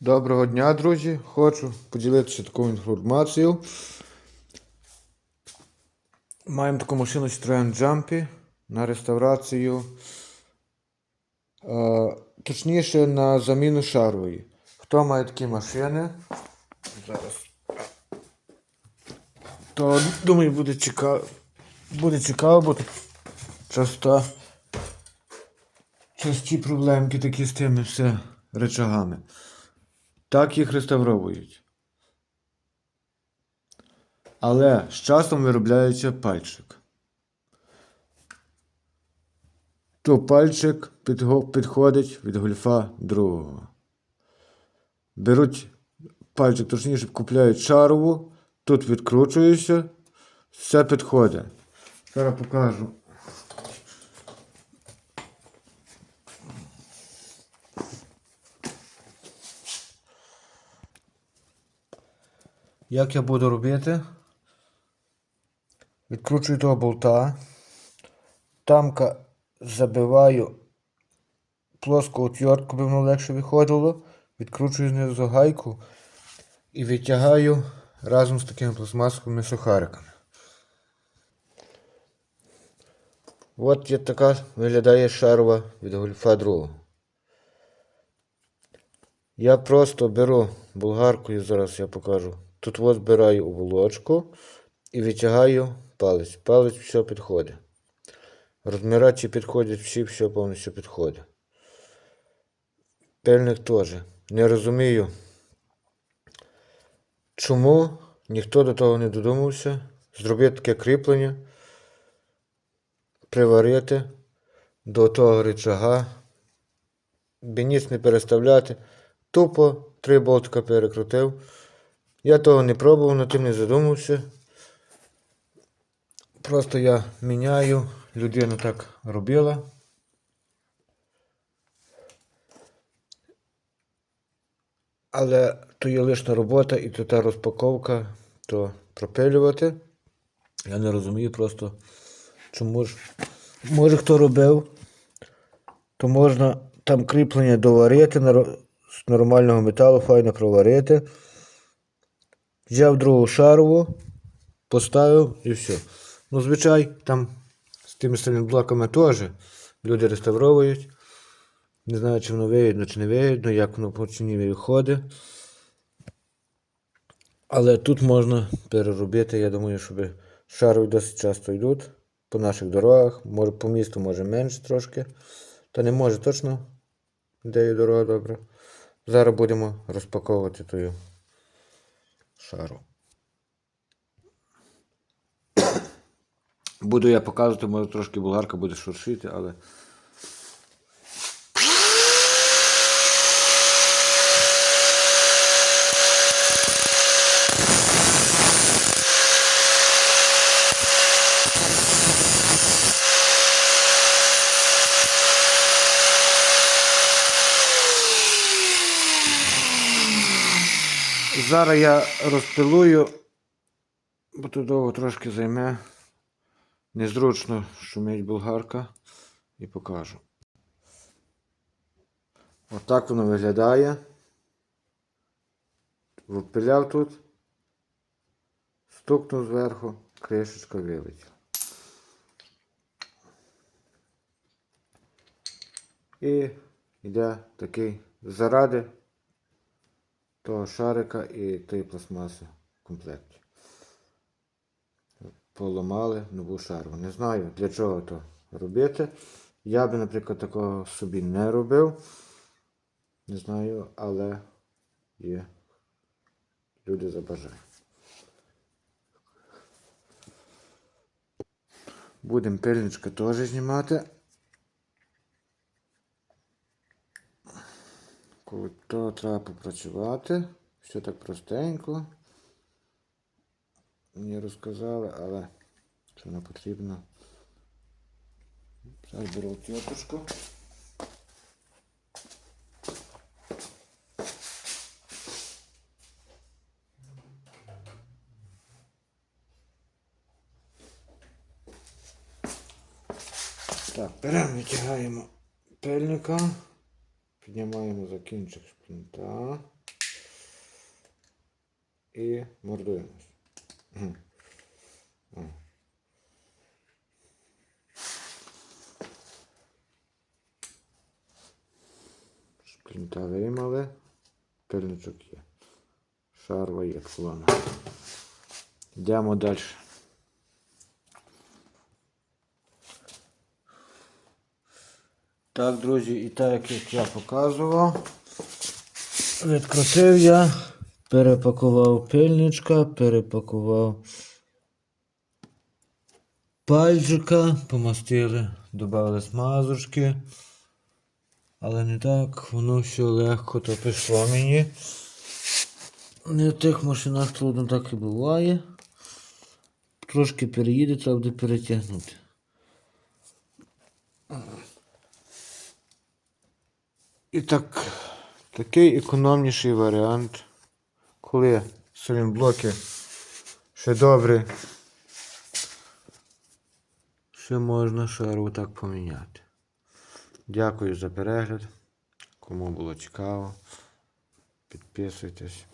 Доброго дня, друзі! Хочу поділитися такою інформацією. Маємо таку машину Citroen Jumpy на реставрацію. Е, точніше, на заміну шарової. Хто має такі машини? Зараз. То думаю, буде цікаво. Буде цікаво, бо часто часті проблемки такі з тими все речагами. Так їх реставровують. Але з часом виробляється пальчик. То пальчик підходить від гольфа другого. Беруть пальчик, точніше, купляють шарову, тут відкручуєшся, все підходить. Зараз покажу. Як я буду робити? Відкручую того болта. Тамка забиваю плоску отвертку, би воно легше виходило. Відкручую знизу гайку і витягаю разом з такими пластмасовими сухариками. От є така виглядає шарова від гольфа другого. Я просто беру болгаркою, зараз я покажу. Тут от збираю оболочку і витягаю палець. Палець все підходить. Розмірачі підходять всі, все повністю підходить. Пельник теж. Не розумію, чому ніхто до того не додумався. Зробити таке кріплення, приварити до того рычага, бініс не переставляти. Тупо три болтика перекрутив. Я того не пробував, над тим не задумався. Просто я міняю, людина так робила. Але то є лишня робота і то та розпаковка, то пропилювати. Я не розумію просто, чому ж. Може хто робив, то можна там кріплення доварити з нормального металу, файно проварити. Взяв другу шарову, поставив і все. Ну, звичай, там з тими сталінблоками теж люди реставровують. Не знаю, чи воно вигідно, чи не вигідно, як воно по ціні виходить. Але тут можна переробити, я думаю, щоб шарові досить часто йдуть по наших дорогах. Може по місту може менше трошки. Та не може точно, де є дорога добра. Зараз будемо розпаковувати тую шару. Буду я показувати, може трошки булгарка буде шуршити, але. Зараз я розпилую, бо тут довго трошки займе. Незручно шумить болгарка і покажу. Отак воно виглядає. Випиляв тут, стукнув зверху, кришечка вилетіла. І йде такий заради того шарика і тої пластмаси в комплекті. Поламали нову шару. Не знаю для чого то робити. Я би, наприклад, такого собі не робив. Не знаю, але є люди забажають. Будемо пильничка теж знімати. Коли то треба попрацювати. Все так простенько. Мені розказали, але що воно потрібно. Зараз беру тітушку. Так, беремо, витягаємо пильника, піднімаємо закінчик шплинта. і мордуємось. Мгм. Виймали. Пильничок є. Шарва є колона. Йдемо далі. Так, друзі, і так, як я показував. Відкрутив я, перепакував пильничка, перепакував пальчика, помастили, додали смазочки. Але не так, воно все легко то пішло мені. Не в тих машинах трудно так і буває. Трошки переїде, треба буде перетягнути. І так, такий економніший варіант, коли блоки ще добре, ще можна шару так поміняти. Дякую за перегляд. Кому було цікаво, підписуйтесь.